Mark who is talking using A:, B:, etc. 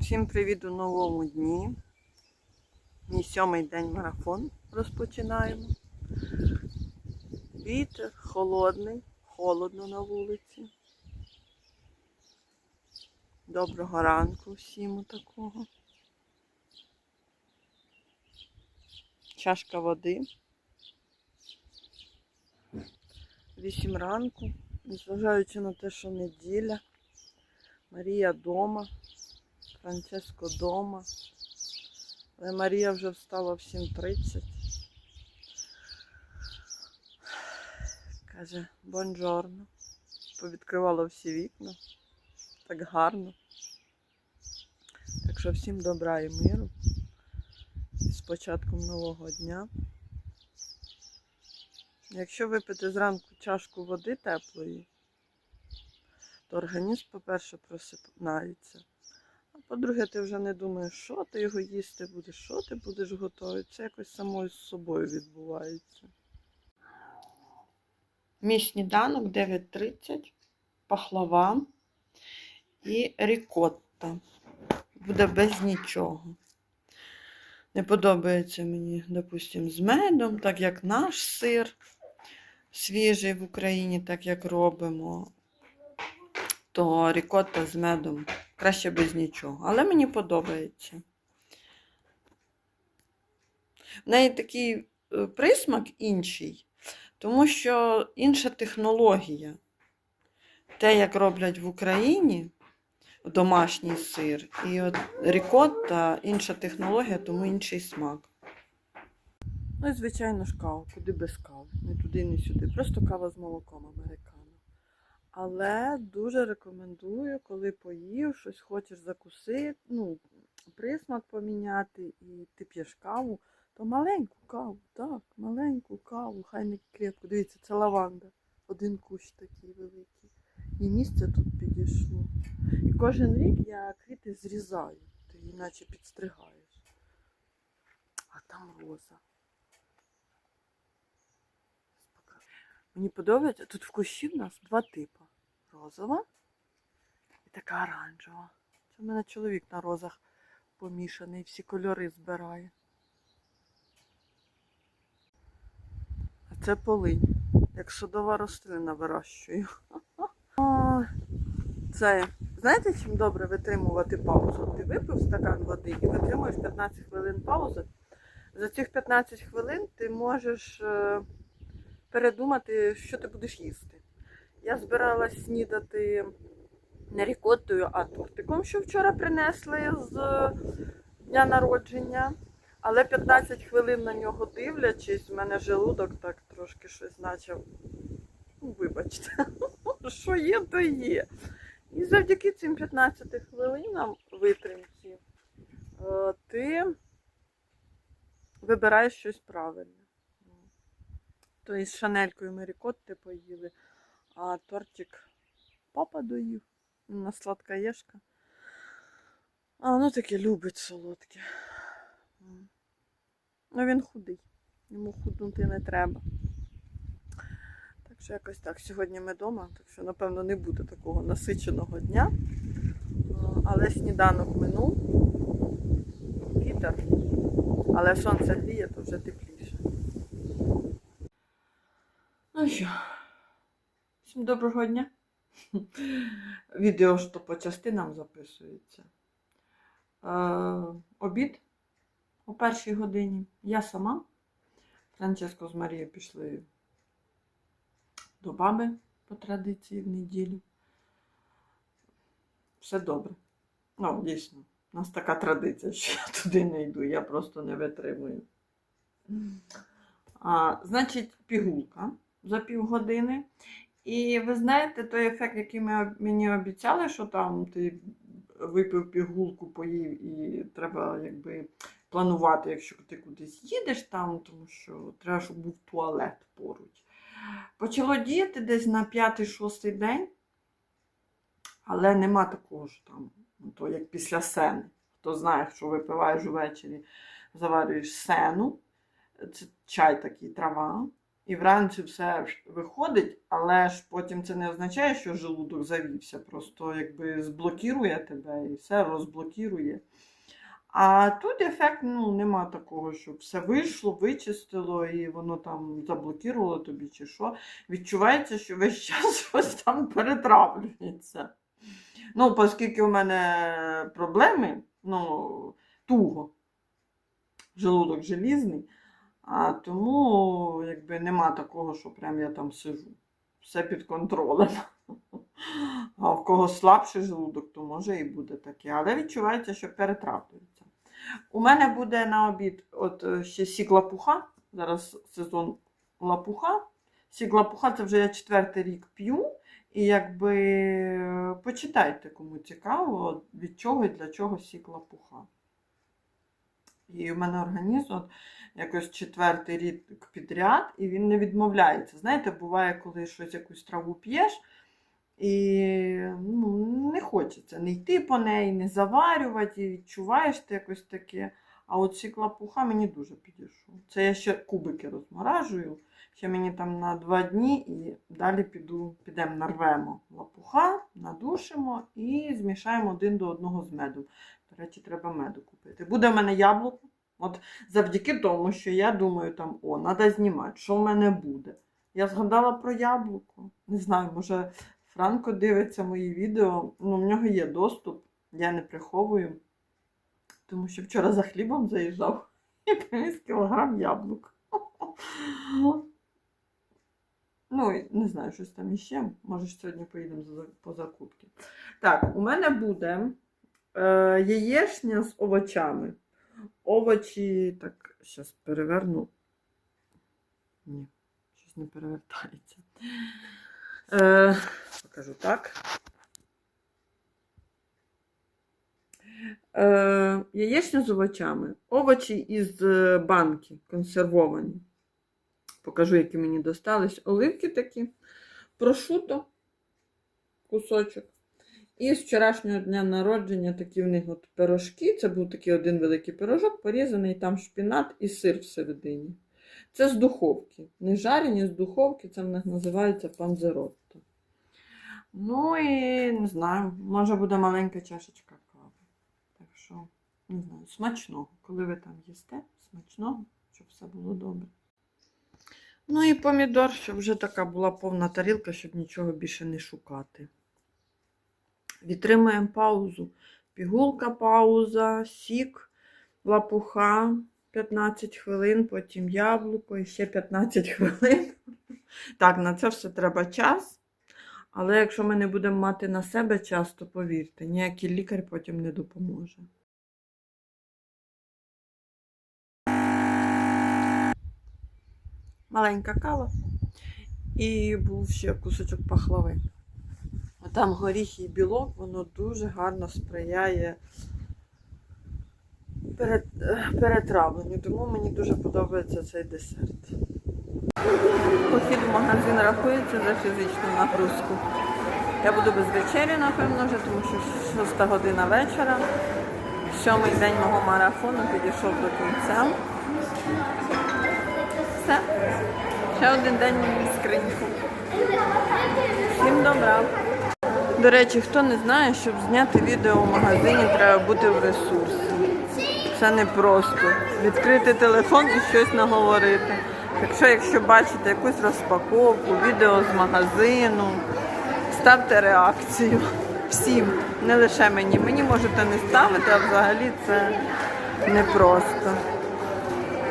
A: Всім привіт у новому дні. Мій сьомий день марафон розпочинаємо. Вітер холодний, холодно на вулиці. Доброго ранку всім такого. Чашка води. Вісім ранку, незважаючи на те, що неділя. Марія вдома. Франческо дома. Але Марія вже встала в 7.30. Каже, бонжорно. Повідкривала всі вікна. Так гарно. Так що всім добра і миру. І з початком нового дня. Якщо випити зранку чашку води теплої, то організм, по-перше, просипається. По-друге, ти вже не думаєш, що ти його їсти будеш, що ти будеш готувати. Це якось самою з собою відбувається. Мій сніданок 9.30, пахлава і рікотта. Буде без нічого. Не подобається мені, допустимо, з медом, так як наш сир свіжий в Україні, так як робимо то рікотта з медом краще без нічого. Але мені подобається. В неї такий е, присмак інший, тому що інша технологія. Те, як роблять в Україні домашній сир, і от рікотта інша технологія, тому інший смак. Ну і, звичайно ж, кава, куди без кави. Не туди, не сюди. Просто кава з молоком американо. Але дуже рекомендую, коли поїв, щось хочеш закусити, ну, присмак поміняти, і ти п'єш каву, то маленьку каву, так, маленьку каву, хай не крепку. Дивіться, це лаванда. Один кущ такий великий. І місце тут підійшло. І кожен рік я квіти зрізаю, ти наче підстригаєш. А там роза. Мені подобається, тут в кущі в нас два типи. Розова і така оранжева. Це в мене чоловік на розах помішаний, всі кольори збирає. А це полинь. Як садова рослина вирощую. Це, знаєте, чим добре витримувати паузу? Ти випив стакан води і витримуєш 15 хвилин паузи. За цих 15 хвилин ти можеш е, передумати, що ти будеш їсти. Я збиралась снідати не рікоттою, а тортиком, що вчора принесли з дня народження. Але 15 хвилин на нього дивлячись, в мене желудок так трошки щось почав. Ну, вибачте, що є, то є. І завдяки цим 15 хвилинам витримці е, ти вибираєш щось правильне. То із шанелькою ми рікотти поїли, а тортик папа доїв. На сладкоєшка. А, ну таке любить солодке. Ну він худий. Йому худнути не треба. Так що якось так. Сьогодні ми вдома, так що, напевно, не буде такого насиченого дня. Але сніданок минув. Вітер. Але сонце гріє, то вже тепліше. Ну що, всім доброго дня. Відео то по частинам записується. Е, обід о першій годині. Я сама. Франческо з Марією пішли до баби по традиції в неділю. Все добре. Ну, дійсно, у нас така традиція, що я туди не йду, я просто не витримую. А, значить, пігулка за півгодини. І ви знаєте, той ефект, який ми, мені обіцяли, що там ти випив пігулку, поїв, і треба якби планувати, якщо ти кудись їдеш там, тому що треба, щоб був туалет поруч. Почало діяти десь на 5-6 день, але нема такого ж там, то як після сени. Хто знає, що випиваєш ввечері, заварюєш сену, це чай такий трава. І вранці все виходить, але ж потім це не означає, що желудок завівся, просто якби зблокірує тебе і все розблокірує. А тут ефект ну, нема такого, що все вийшло, вичистило і воно там заблокувало тобі чи що. Відчувається, що весь час щось там перетравлюється. Ну, оскільки у мене проблеми, ну, туго, желудок желізний, а тому якби нема такого, що прям я там сижу. Все під контролем. А в кого слабший желудок, то може і буде таке. Але відчувається, що перетравлюється. У мене буде на обід от е, ще сік лапуха. Зараз сезон лапуха. Сік лапуха це вже я четвертий рік п'ю. І якби е, почитайте, кому цікаво, від чого і для чого сік лапуха. І в мене організм от, якось четвертий рік підряд, і він не відмовляється. Знаєте, буває, коли щось якусь траву п'єш, і ну, не хочеться не йти по неї, не заварювати, і відчуваєш ти якось таке. А от сік лапуха мені дуже підійшов. Це я ще кубики розморажую. Ще мені там на два дні і далі піду, підемо нарвемо лапуха, надушимо і змішаємо один до одного з медом. Речі, треба меду купити. Буде в мене яблуко. От завдяки тому, що я думаю, там, о, треба знімати, що в мене буде. Я згадала про яблуко. Не знаю, може Франко дивиться мої відео, ну в нього є доступ, я не приховую. Тому що вчора за хлібом заїжджав і приніс кілограм яблук. Ну, не знаю, щось там іще. Може, сьогодні поїдемо по закупки. Так, у мене буде яєчня з овочами. Овочі, так, зараз переверну. Ні, щось не перевертається. Е, покажу так. Е, яєчня з овочами. Овочі із е, банки консервовані. Покажу, які мені достались. Оливки такі, прошуто, кусочок. І з вчорашнього дня народження такі в них от пирожки. Це був такий один великий пирожок, порізаний, там шпінат і сир всередині. Це з духовки. Не жарені з духовки, це в них називається панзеротто. Ну і не знаю, може буде маленька чашечка кави. Так що, не знаю, смачного. Коли ви там їсте, смачного, щоб все було добре. Ну і помідор, щоб вже така була повна тарілка, щоб нічого більше не шукати. Відтримуємо паузу. Пігулка, пауза, сік, лапуха 15 хвилин, потім яблуко і ще 15 хвилин. Так, на це все треба час. Але якщо ми не будемо мати на себе час, то повірте, ніякий лікар потім не допоможе. Маленька кава. І був ще кусочок пахлави. Там горіх і білок, воно дуже гарно сприяє перетравленню, тому мені дуже подобається цей десерт. Похід в магазин рахується за фізичну нагрузку. Я буду без вечері, напевно, вже, тому що 6 година вечора. Сьомий день мого марафону підійшов до кінця. Все. Ще один день скриньку. Всім добра. До речі, хто не знає, щоб зняти відео в магазині, треба бути в ресурсі. Це не просто. Відкрити телефон і щось наговорити. Якщо, якщо бачите якусь розпаковку, відео з магазину, ставте реакцію. Всім, не лише мені. Мені можете не ставити, а взагалі це непросто.